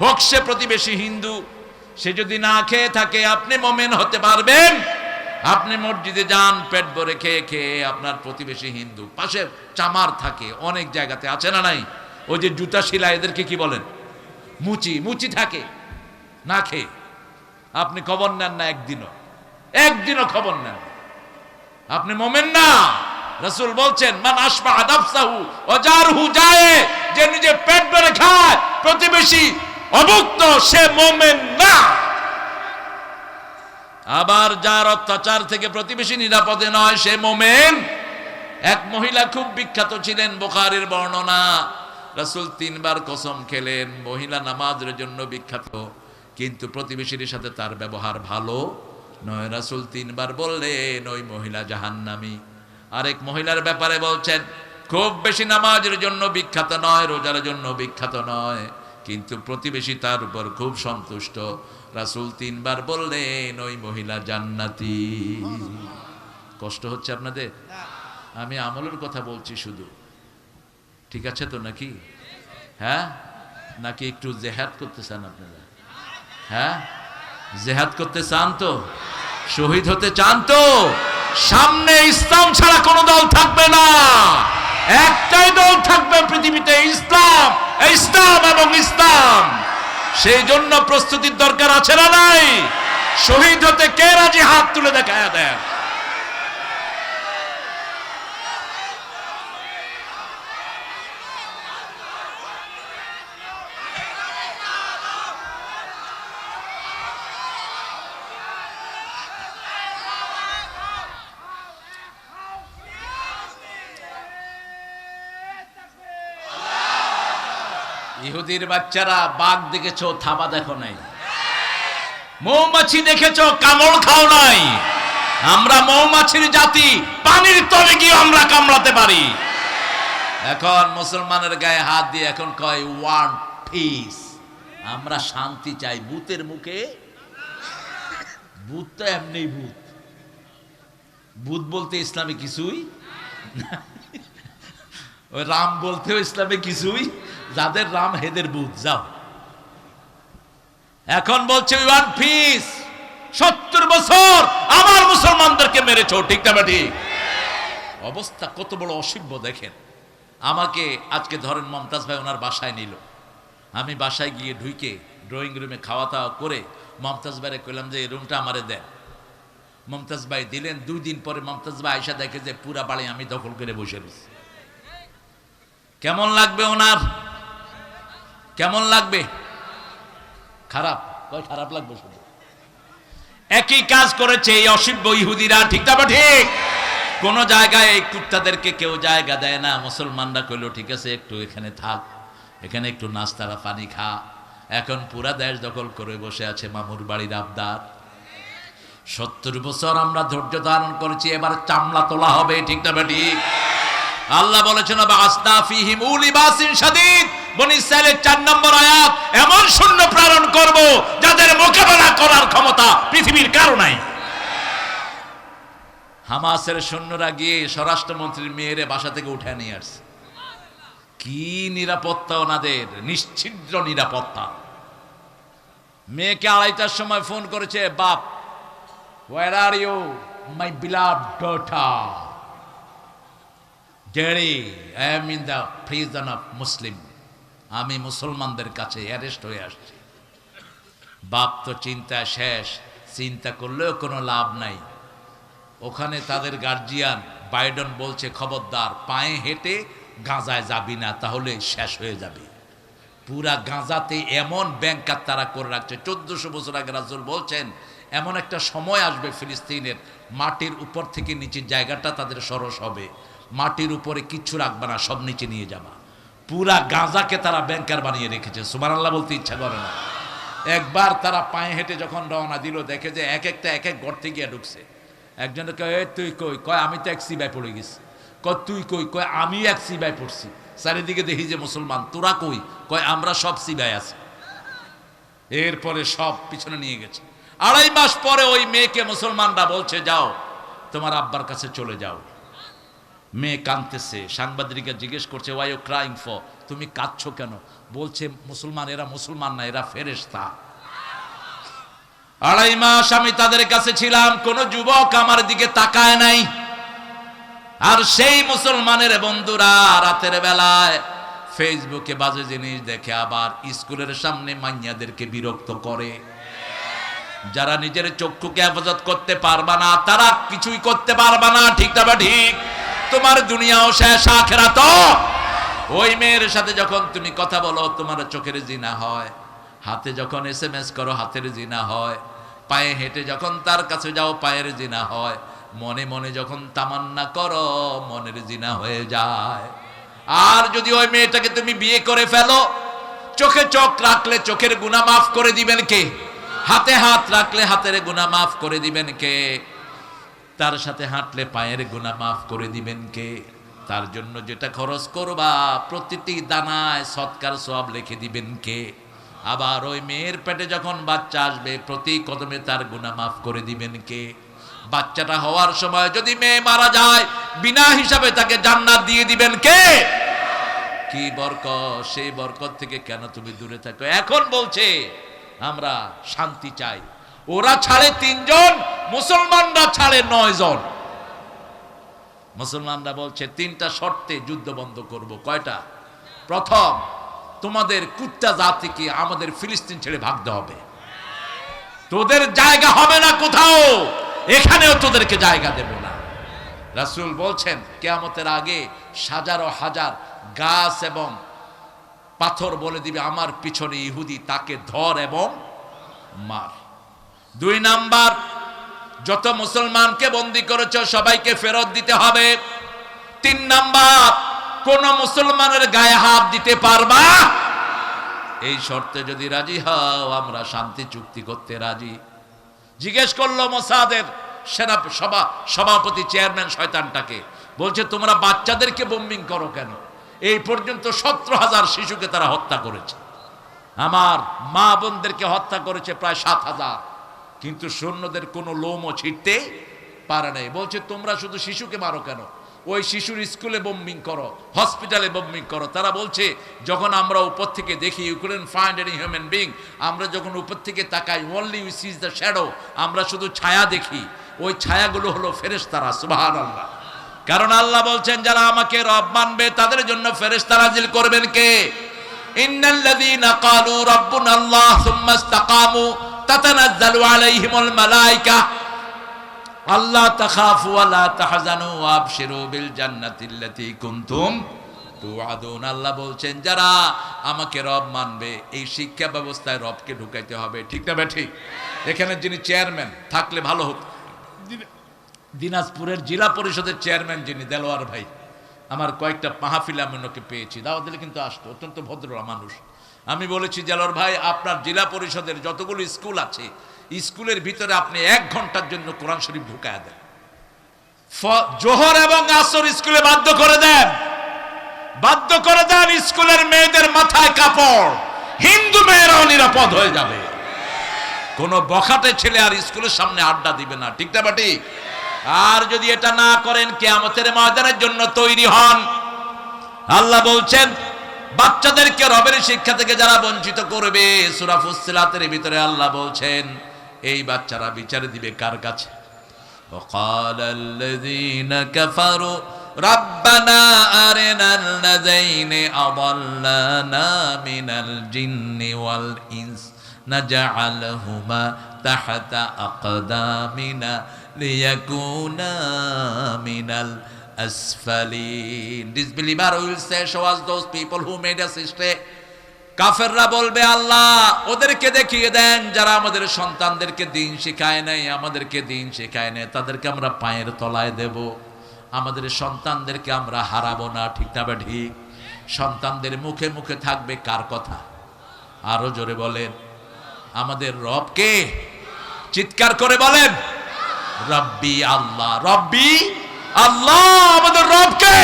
হোক সে প্রতিবেশী হিন্দু, সে যদি না খেয়ে থাকে, আপনি মোমেন হতে পারবেন। আপনি মসজিদে যান, পেট ভরে খেয়ে খেয়ে আপনার প্রতিবেশী হিন্দু, পাশে চামার থাকে, অনেক জায়গাতে আছে না নাই? ওই যে জুতা শিলা এদেরকে কি বলেন? মুচি মুচি থাকে, না খেয়ে। আপনি খবর নেন না একদিনও। একদিনও খবর নেন। আপনি মোমেন না। রসুল বলছেন, মান আসবা আদাবসাহু অজারহু যায় যে নিজে পেট ভরে খায়, প্রতিবেশী অভুক্ত, সে মোমেন না। আবার যার অত্যাচার থেকে প্রতিবেশী নিরাপদে নয়, সে মোমেন। এক মহিলা খুব বিখ্যাত ছিলেন বোখারের বর্ণনা। রাসূল তিনবার কসম খেলেন, মহিলা নামাজের জন্য বিখ্যাত, কিন্তু প্রতিবেশীর সাথে তার ব্যবহার ভালো নয়। রাসূল তিনবার বললেন, ওই মহিলা জাহান্নামী। আরেক মহিলার ব্যাপারে বলছেন, খুব বেশি নামাজের জন্য বিখ্যাত নয়, রোজার জন্য বিখ্যাত নয়। কিন্তু প্রতিবেশী তার উপর খুব সন্তুষ্ট। রাসূল তিনবার বললেন, ওই মহিলা জান্নাতি। কষ্ট হচ্ছে আপনাদের? আমি আমলের কথা বলছি শুধু। ঠিক আছে তো নাকি? হ্যাঁ? নাকি একটু জেহাদ করতে চান আপনারা? হ্যাঁ? জেহাদ করতে চান তো? শহীদ হতে চান তো? সামনে ইসলাম ছাড়া কোনো দল থাকবে না। একটাই দল থাকবে পৃথিবীতে, ইসলাম। ইসলাম এবং ইসলাম। সেই জন্য প্রস্তুতির দরকার আছে না নাই? শহীদ হতে কে রাজি? হাত তুলে দেখায় দেয় ইহুদির বাচ্চারা বাঘ দেখেছ, থাবা দেখো নাই। মৌমাছি দেখেছ, কামড় খাও নাই। আমরা মৌমাছির জাতি, পানির তলে গিয়ে আমরা কামড়াতে পারি। এখন মুসলমানের গায়ে হাত দিয়ে এখন কয় ওয়ান পিস আমরা শান্তি চাই, ভূতের মুখে। ভূত তো এমনি ভূত। ভূত বলতে ইসলামে কিছুই? ওই রাম বলতেও ইসলামে কিছুই? যাদের রাম হেদের বুধ, যাও। এখন বলছে ওয়ান পিস সত্তর বছর আমার মুসলমানদেরকে মেরেছো, ঠিক না ঠিক অবস্থা কত বড় অসভ্য দেখেন। আমাকে আজকে ধরেন মমতাজ ভাই ওনার বাসায় নিল। আমি বাসায় গিয়ে ঢুইকে ড্রয়িং রুমে খাওয়া দাওয়া করে মমতাজ ভাইরে কইলাম যে, এই রুমটা আমারে দেন। মমতাজ ভাই দিলেন। দুই দিন পরে মমতাজ ভাই আয়সা দেখে যে, পুরা বাড়ি আমি দখল করে বসে রয়েছি। কেমন লাগবে ওনার? কেমন লাগবে? খারাপ। কয় খারাপ লাগবে শুধু। একই কাজ করেছে এই অসভ্য ইহুদিরা, ঠিক না ঠিক? কোন জায়গায় এই কুত্তাদেরকে কেউ জায়গা দেয় না। মুসলমানরা কইলো, ঠিক আছে, একটু এখানে থাক। এখানে একটু নাস্তারা, পানি খা। এখন পুরা দেশ দখল করে বসে আছে মামুর বাড়ির আবদার। সত্তর বছর আমরা ধৈর্য ধারণ করেছি, এবার চামড়া তোলা হবে, ঠিক না ঠিক? আল্লাহ বলেছেন বাসনা ফিহিম উলিবাসিন শাদীদ। বনি ইসরাইলের চার নম্বর আয়াত এমন শূন্য প্রেরণ করব যাদের মোকাবেলা করার ক্ষমতা পৃথিবীর কারও নাই। হামাসের সৈন্যরা গিয়ে স্বরাষ্ট্রমন্ত্রীর মেয়েরে বাসা থেকে উঠে নিয়ে আসছে। কি নিরাপত্তা ওনাদের? নিশ্ছিদ্র নিরাপত্তা। মেয়েকে আড়াইটার সময় ফোন করেছে, বাপ where are you my beloved daughter daddy I am in the prison of Muslim আমি মুসলমানদের কাছে অ্যারেস্ট হয়ে আসছি। বাপ তো চিন্তা শেষ, চিন্তা করলেও কোনো লাভ নাই। ওখানে তাদের গার্জিয়ান বাইডন বলছে, খবরদার, পায়ে হেঁটে গাঁজায় যাবি না, তাহলে শেষ হয়ে যাবে। পুরা গাঁজাতে এমন ব্যাংকার তারা করে রাখছে। চোদ্দশো বছর আগে রাজুল বলছেন, এমন একটা সময় আসবে ফিলিস্তিনের, মাটির উপর থেকে নিচের জায়গাটা তাদের সরস হবে। মাটির উপরে কিচ্ছু রাখবে না, সব নিচে নিয়ে যাবা। পুরা গাঁজাকে তারা ব্যাংকার বানিয়ে রেখেছে। সুমান আল্লাহ বলতে ইচ্ছা করে না। একবার তারা পায়ে হেঁটে যখন রওনা দিল, দেখে যে এক একটা এক এক গর্তে গিয়ে ঢুকছে। একজন কয় তুই কই? কয়, আমি তো এক সিবাই পড়ে গেছি। কয়, তুই কই? কয়, আমি এক সিবাই পড়ছি। চারিদিকে দেখি যে মুসলমান। তোরা কই? কয়, আমরা সব সিবাই আছি। এরপরে সব পিছনে নিয়ে গেছে। আড়াই মাস পরে ওই মেয়েকে মুসলমানরা বলছে, যাও, তোমার আব্বার কাছে চলে যাও। মেয়ে কাঁদতেছে, সাংবাদিকরা জিজ্ঞেস করছে ওয়াই ও ক্রাইং ফর তুমি কাঁদছো কেন? বলছে, মুসলমান, এরা মুসলমান না, এরা ফেরেশতা। আড়াই মাস আমি তাদের কাছে ছিলাম, কোন যুবক আমার দিকে তাকায় নাই। আর সেই মুসলমানের বন্ধুরা রাতের বেলায় ফেসবুকে বাজে জিনিস দেখে আবার স্কুলের সামনে মাইয়াদেরকে বিরক্ত করে। যারা নিজের চক্ষুকে হেফাজত করতে পারবা না, তারা কিছুই করতে পারবা না, ঠিক না বা ঠিক? তোমার দুনিয়াও শেষ আখেরা তো ওই মেয়ের সাথে যখন তুমি কথা বলো, তোমার চোখের জিনা হয়। হাতে যখন এস এম এস করো, হাতের জিনা হয়। পায়ে হেঁটে যখন তার কাছে যাও, পায়ের জিনা হয়। মনে মনে যখন তামান্না করো, মনের জিনা হয়ে যায়। আর যদি ওই মেয়েটাকে তুমি বিয়ে করে ফেলো, চোখে চোখ রাখলে চোখের গুণা মাফ করে দিবেন কে? হাতে হাত রাখলে হাতের গুণা মাফ করে দিবেন কে? তার সাথে হাঁটলে পায়ের গুণা মাফ করে দিবেন কে? তার জন্য যেটা খরচ করবা, প্রতিটি দানায় সৎকার সব লিখে দিবেন কে? আবার ওই মেয়ের পেটে যখন বাচ্চা আসবে, প্রতি কদমে তার গুণা মাফ করে দিবেন কে? বাচ্চাটা হওয়ার সময় যদি মেয়ে মারা যায়, বিনা হিসাবে তাকে জান্নাত দিয়ে দিবেন কে? কি বরকত, সেই বরকত থেকে কেন তুমি দূরে থাকো? এখন বলছে, আমরা শান্তি চাই। ওরা ছাড়ে তিনজন, মুসলমানরা ছাড়ে নয় জন মুসলমানরা বলছে, তিনটা শর্তে যুদ্ধ বন্ধ করব। কয়টা? প্রথম, তোমাদের কুত্তা জাতিকে আমাদের ফিলিস্তিন ছেড়ে ভাগতে হবে। তোদের জায়গা হবে না কোথাও, এখানেও তোদেরকে জায়গা দেব না। রাসূল বলছেন, কেয়ামতের আগে হাজারো হাজার গাছ এবং পাথর বলে দিবে আমার পিছনে ইহুদি, তাকে ধর এবং মার। দুই নাম্বার, যত মুসলমানকে বন্দি করেছ, সবাইকে ফেরত দিতে হবে। তিন নাম্বার, কোন মুসলমানের গায়ে হাত দিতে পারবা? এই শর্তে যদি রাজি হও, আমরা শান্তি চুক্তি করতে রাজি। জিজ্ঞেস করল মোসাদের সেনা সভা, সভাপতি চেয়ারম্যান শয়তানটাকে, বলছে, তোমরা বাচ্চাদেরকে বোম্বিং করো কেন? এই পর্যন্ত সতেরো হাজার শিশুকে তারা হত্যা করেছে। আমার মা বোনদেরকে হত্যা করেছে প্রায় সাত হাজার। কিন্তু সৈন্যদের কোনো লোমও ছিটতে পারে নাই। বলছে, তোমরা শুধু শিশুকে মারো কেন? ওই শিশুর স্কুলে বোম্বিং করো হসপিটালে বোম্বিং করো। তারা বলছে, যখন আমরা উপর থেকে দেখি you couldn't find any human being আমরা যখন উপর থেকে তাকাই only we sees the shadow আমরা শুধু ছায়া দেখি। ওই ছায়াগুলো হলো ফেরেশতারা সুবাহান আল্লাহ কারণ আল্লাহ বলছেন, যারা আমাকে রব মানবে, তাদের জন্য ফেরেশতা জিল করবেন কে? ইন্নাল্লাযীনা ক্বালু রাব্বুনা আল্লাহ সুম্মা ইসতাকামু আল্লাহ তাখাফু ওয়ালা তাহজানু ওয়াবশিরু বিল জান্নাতিল্লাতী কুনতুম তুআদুন। আল্লাহ বলছেন, যারা আমাকে রব মানবে, এই শিক্ষা ব্যবস্থায় রবকে ঢুকাইতে হবে। ঠিক না ঠিক? এখানে যিনি চেয়ারম্যান, থাকলে ভালো হতো। দিনাজপুরের জেলা পরিষদের চেয়ারম্যান যিনি, দেলোয়ার ভাই, আমার কয়েকটা মাহফিলে আমি পেয়েছি। দাওয়াত দিলে কিন্তু আসতো, অত্যন্ত ভদ্র মানুষ। আমি বলেছি জেলার ভাই, আপনার জেলা পরিষদের যতগুলো স্কুল আছে, স্কুলের ভিতরে আপনি এক ঘণ্টার জন্য কোরআন শরীফ ঢুকায় দেন। জোহর এবং আসর স্কুলে বাধ্য করে দেন। বাধ্য করে দেন স্কুলের মেয়েদের মাথায় কাপড়। হিন্দু মেয়েরাও নিরাপদ হয়ে যাবে। কোন বখাটে ছেলে আর স্কুলের সামনে আড্ডা দিবে না, ঠিক না বা ঠিক? আর যদি এটা না করেন, কেয়ামতের ময়দানের জন্য তৈরি হন। আল্লাহ বলছেন বাচ্চাদেরকে রবের শিক্ষা থেকে যারা বঞ্চিত করবে সূরা ফুসসিলাতের ভিতরে আল্লাহ বলছেন এই বাচ্চারা বিচার দিবে কার কাছে وقال الذين كفروا ربنا أرنا الذين أضلنا من الجن والإنس نجعلهما تحت أقدامنا ليكونا من আসফালিন disbeliever will say show us those people who made us stay কাফেররা বলবে, আল্লাহ, ওদেরকে দেখিয়ে দেন, যারা আমাদের সন্তানদেরকে দিন শেখায় নাই, আমাদেরকে দিন শেখায় নাই, তাদেরকে আমরা পায়ের তলায় দেব। আমাদের সন্তানদেরকে আমরা হারাবো না, ঠিক না বা ঠিক? সন্তানদের মুখে মুখে থাকবে কার কথা? আরও জোরে বলেন, আমাদের রবকে চিৎকার করে বলেন, রব্বি আল্লাহ, রব্বি আল্লাহ আমাদের রবকে